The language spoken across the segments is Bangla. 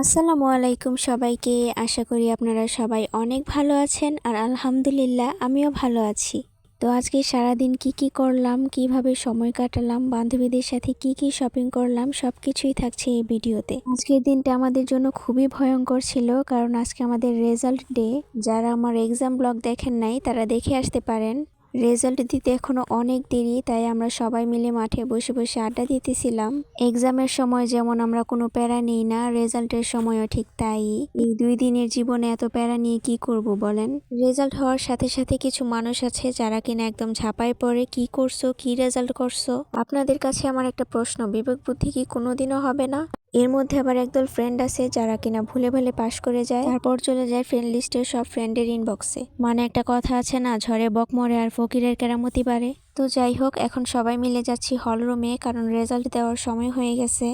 আসসালামু আলাইকুম সবাইকে। আশা করি আপনারা সবাই অনেক ভালো আছেন আর আলহামদুলিল্লাহ, আমিও ভালো আছি। তো আজকে সারাদিন কি কি করলাম, কীভাবে সময় কাটালাম, বান্ধবীদের সাথে কি কি শপিং করলাম সব কিছুই থাকছে এই ভিডিওতে। আজকের দিনটা আমাদের জন্য খুবই ভয়ঙ্কর ছিল, কারণ আজকে আমাদের রেজাল্ট ডে যারা আমার এক্সাম ব্লগ দেখেন নাই, তারা দেখে আসতে পারেন। রেজাল্ট দিতে এখনও অনেক দেরি, তাই আমরা সবাই মিলে মাঠে বসে বসে আড্ডা দিতেছিলাম। এক্সামের সময় যেমন আমরা কোনো প্যারা নিই না, রেজাল্টের সময়ও ঠিক তাই। এই দুই দিনের জীবনে এত প্যারা নিয়ে কি করব বলেন? রেজাল্ট হওয়ার সাথে সাথে কিছু মানুষ আছে যারা কিনা একদম ঝাঁপায় পড়ে, কি করছ, কি রেজাল্ট করছ? আপনাদের কাছে আমার একটা প্রশ্ন, বিবেক বুদ্ধি কি কোনোদিনও হবে না? এর মধ্যে আবার একদল ফ্রেন্ড আছে যারা কিনা ভুলে ভালে পাশ করে যায়। তারপর চলে যায় ফ্রেন্ড লিস্টের সব ফ্রেন্ডের ইনবক্সে মানে একটা কথা আছে না, ঝড়ে বক মরে আর ফকিরের কেরামতি পারে তো যাই হোক, এখন সবাই মিলে যাচ্ছি হল রুমে কারণ রেজাল্ট দেওয়ার সময় হয়ে গেছে।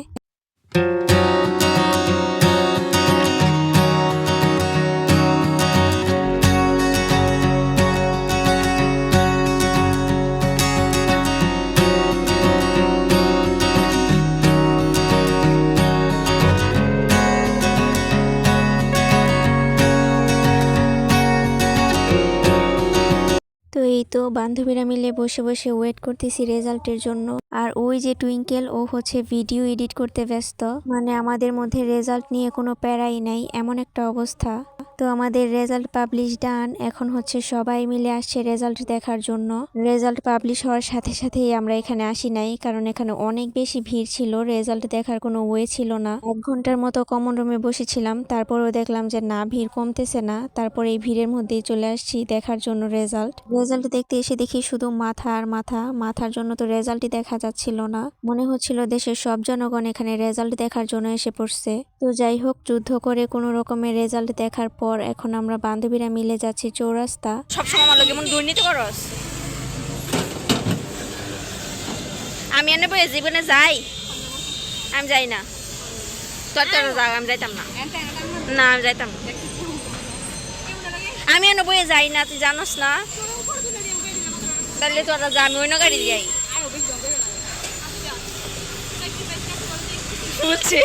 তো বান্ধবীরা মিলে বসে বসে ওয়েট করতেছি রেজাল্টের জন্য। আর ওই যে টুইঙ্কেল ও হচ্ছে ভিডিও এডিট করতে ব্যস্ত। মানে আমাদের মধ্যে রেজাল্ট নিয়ে কোনো প্যারাই নাই, এমন একটা অবস্থা। তো আমাদের রেজাল্ট পাবলিশ ডান এখন হচ্ছে সবাই মিলে আসছে রেজাল্ট দেখার জন্য। রেজাল্ট পাবলিশ হওয়ার সাথে সাথেই আমরা এখানে আসি নাই, কারণ এখানে অনেক বেশি ভিড় ছিল রেজাল্ট দেখার কোনো ওয়ে ছিল না। এক ঘণ্টার মতো কমন রুমে বসেছিলাম, তারপরেও দেখলাম যে না, ভিড় কমতেছে না। তারপর এই ভিড়ের মধ্যেই চলে আসছি দেখার জন্য রেজাল্ট রেজাল্ট দেখতে এসে দেখি শুধু মাথা আর মাথা, মাথার জন্য তো রেজাল্টই দেখা যাচ্ছিল না। মনে হচ্ছিল দেশের সব জনগণ এখানে রেজাল্ট দেখার জন্য এসে পড়ছে। তো যাই হোক, যুদ্ধ করে কোনো রকমের রেজাল্ট দেখার পর এখন আমরা বান্ধবীরা মিলে যাচ্ছি চৌরাস্তা। সবসময় আমার লোক এমন দুর্নীতি করস? আমি এনে বই জীবনে যাই। আমি যাই না। তোর তোর যা আমি যাইতাম না। না, আমি যাইতাম আমি এনে বইয়ে যাই না, তুই জানোস না। তাহলে তোরা যা, আমি অন্য গাড়ি যাই বুঝছি।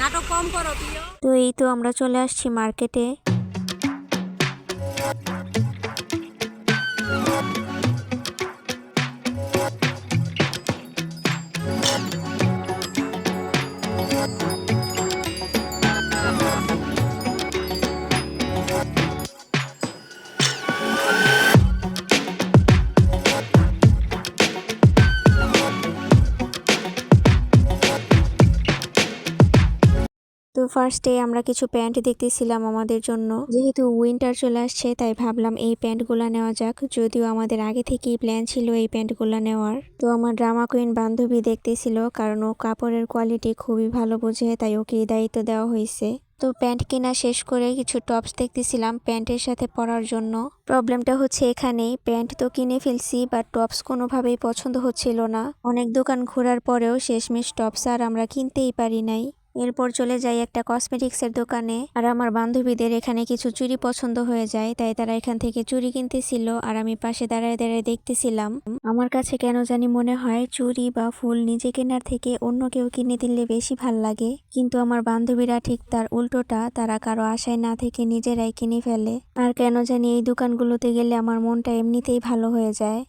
নাটক কম করো তো এই তো আমরা চলে আসছি মার্কেটে ফার্স্টে আমরা কিছু প্যান্ট দেখতেছিলাম আমাদের জন্য। যেহেতু উইন্টার চলে আসছে, তাই ভাবলাম এই প্যান্টগুলা নেওয়া যাক। যদিও আমাদের আগে থেকেই প্ল্যান ছিল এই প্যান্টগুলা নেওয়ার। তো আমার ড্রামা কুইন বান্ধবী দেখতেছিল, কারণ ও কাপড়ের কোয়ালিটি খুবই ভালো বোঝে, তাই ওকে দায়িত্ব দেওয়া হয়েছে। তো প্যান্ট কেনা শেষ করে কিছু টপস দেখতেছিলাম প্যান্টের সাথে পরার জন্য। প্রবলেমটা হচ্ছে এখানেই প্যান্ট তো কিনে ফেলছি বাট টপস কোনোভাবেই পছন্দ হচ্ছিল না। অনেক দোকান ঘোরার পরেও শেষমেশ টপস আর আমরা কিনতেই পারি নাই। এরপর চলে যাই একটা কসমেটিক্সের দোকানে। আর আমার বান্ধবীদের এখানে কিছু চুড়ি পছন্দ হয়ে যায়, তাই তারা এখান থেকে চুড়ি কিনতেছিল আর আমি পাশে দাঁড়ায় দাঁড়ায় দেখতেছিলাম। আমার কাছে কেন জানি মনে হয় চুড়ি বা ফুল নিজে কেনার থেকে অন্য কেউ কিনে দিলে বেশি ভালো লাগে। কিন্তু আমার বান্ধবীরা ঠিক তার উল্টোটা, তারা কারও আশায় না থেকে নিজেরাই কিনে ফেলে। আর কেন জানি এই দোকানগুলোতে গেলে আমার মনটা এমনিতেই ভালো হয়ে যায়।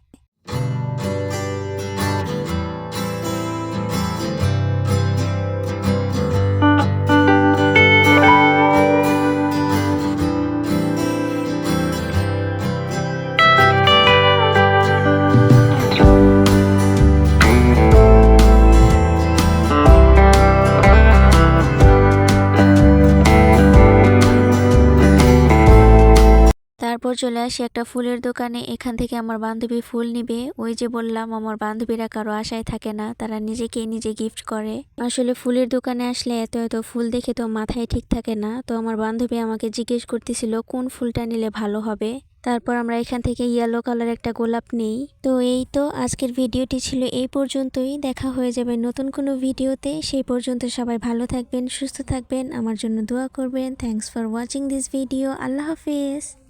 চলে আসি একটা ফুলের দোকানে। এখান থেকে আমার বান্ধবী ফুল নিবে। ওই যে বললাম, আমার বান্ধবীরা কারও আশায় থাকে না। তারা নিজেকেই নিজে গিফট করে। আসলে ফুলের দোকানে আসলে এত এত ফুল দেখে তো মাথায় ঠিক থাকে না। তো আমার বান্ধবী আমাকে জিজ্ঞেস করতেছিল, কোন ফুলটা নিলে ভালো হবে? তারপর আমরা এখান থেকে ইয়েলো কালার একটা গোলাপ নেই। তো এই তো আজকের ভিডিওটি ছিল এই পর্যন্তই। দেখা হয়ে যাবে নতুন কোনো ভিডিওতে। সেই পর্যন্ত সবাই ভালো থাকবেন, সুস্থ থাকবেন। আমার জন্য দোয়া করবেন। Thanks for watching this video Allah Hafiz.